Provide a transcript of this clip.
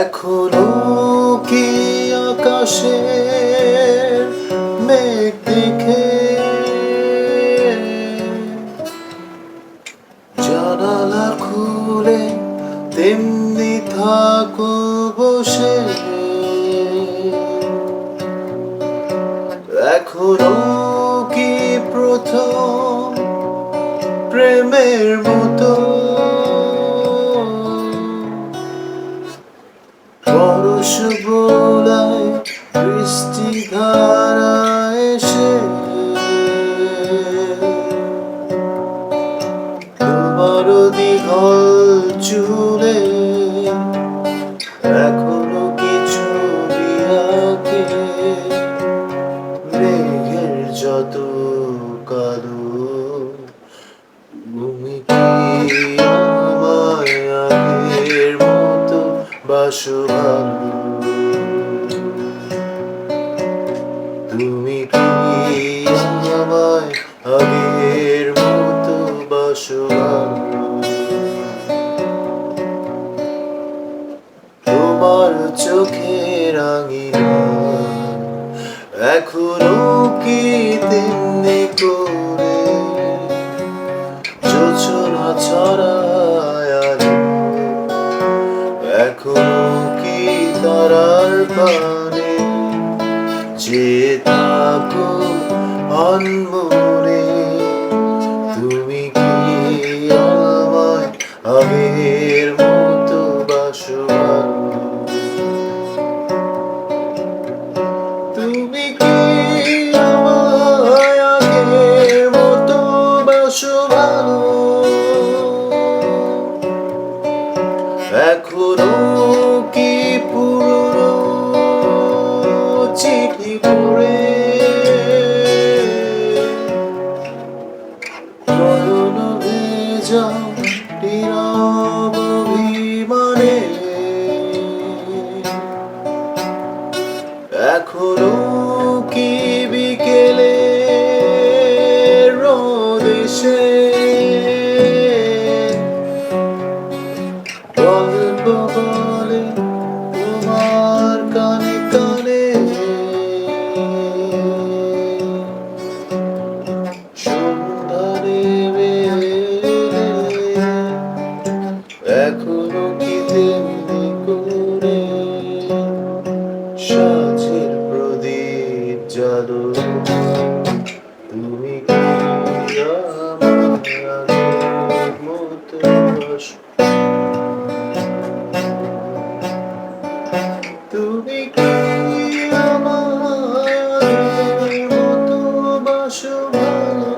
এখনও কি আকাশে মেঘ দেখে? জানালা খুলে তেমনি থাকো বসে। এখনও কি প্রথম প্রেমের মতো? বোলায় বৃষ্টি ধারা এসে তোমার দীঘল চুলে এখনও কিছু মেঘের যত কালো তুমি কি বাসো তোমার চোখের আঙিনা এখনও কি তেমনি করে যোচনা ছড়ায়। এখনও কি তারার পানে যে থাকো অনমনে আগের মতো বাসো তুমি কি আমায় আগের মতো বাসো ভালো এখনও কি পুরনো চিঠি পড়ে নীরব অভিমানে। এখনও এখনও কি তেমনি করে? সাঁঝের প্রদীপ জালো। তুমি কি মতো তুমি কি আমার মতো বাসো ভালো